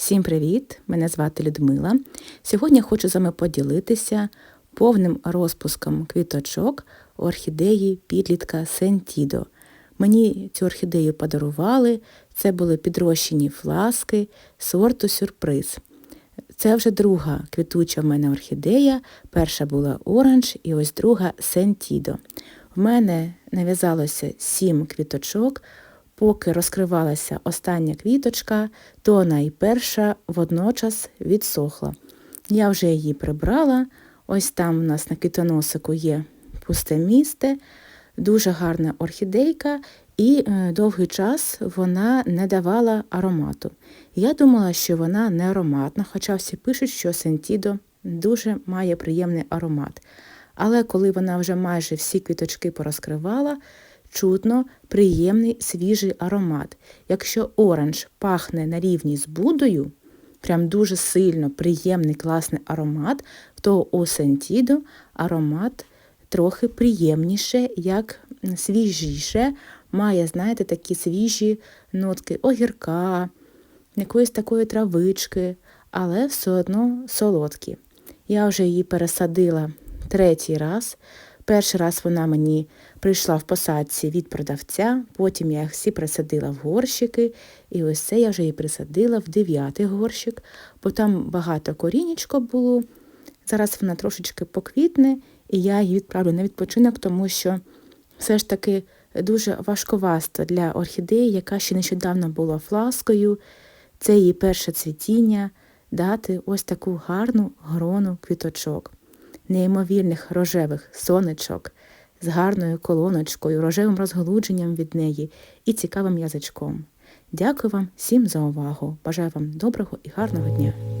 Всім привіт! Мене звати Людмила. Сьогодні я хочу з вами поділитися повним розпуском квіточок орхідеї підлітка Сентідо. Мені цю орхідею подарували. Це були підрощені фласки сорту сюрприз. Це вже друга квітуча в мене орхідея. Перша була оранж і ось друга Сентідо. В мене нав'язалося сім квіточок. Поки розкривалася остання квіточка, то найперша водночас відсохла. Я вже її прибрала. Ось там у нас на квітоносику є пусте місце, дуже гарна орхідейка, і е, довгий час вона не давала аромату. Я думала, що вона не ароматна, хоча всі пишуть, що Сентідо дуже має приємний аромат. Але коли вона вже майже всі квіточки порозкривала, чутно приємний свіжий аромат. Якщо оранж пахне на рівні з Будою, прям дуже сильно приємний класний аромат, то у Сентідо аромат трохи приємніше, як свіжіше, має, знаєте, такі свіжі нотки огірка, якоїсь такої травички, але все одно солодкі. Я вже її пересадила третій раз. Перший раз вона мені прийшла в посадці від продавця, потім я їх всі присадила в горщики, і ось це я вже її присадила в дев'ятий горщик, бо там багато корінечко було. Зараз вона трошечки поквітне, і я її відправлю на відпочинок, тому що все ж таки дуже важковасто для орхідеї, яка ще нещодавно була фласкою. Це її перше цвітіння, дати ось таку гарну грону квіточок неймовірних рожевих сонечок з гарною колоночкою, рожевим розголудженням від неї і цікавим язичком. Дякую вам всім за увагу. Бажаю вам доброго і гарного дня!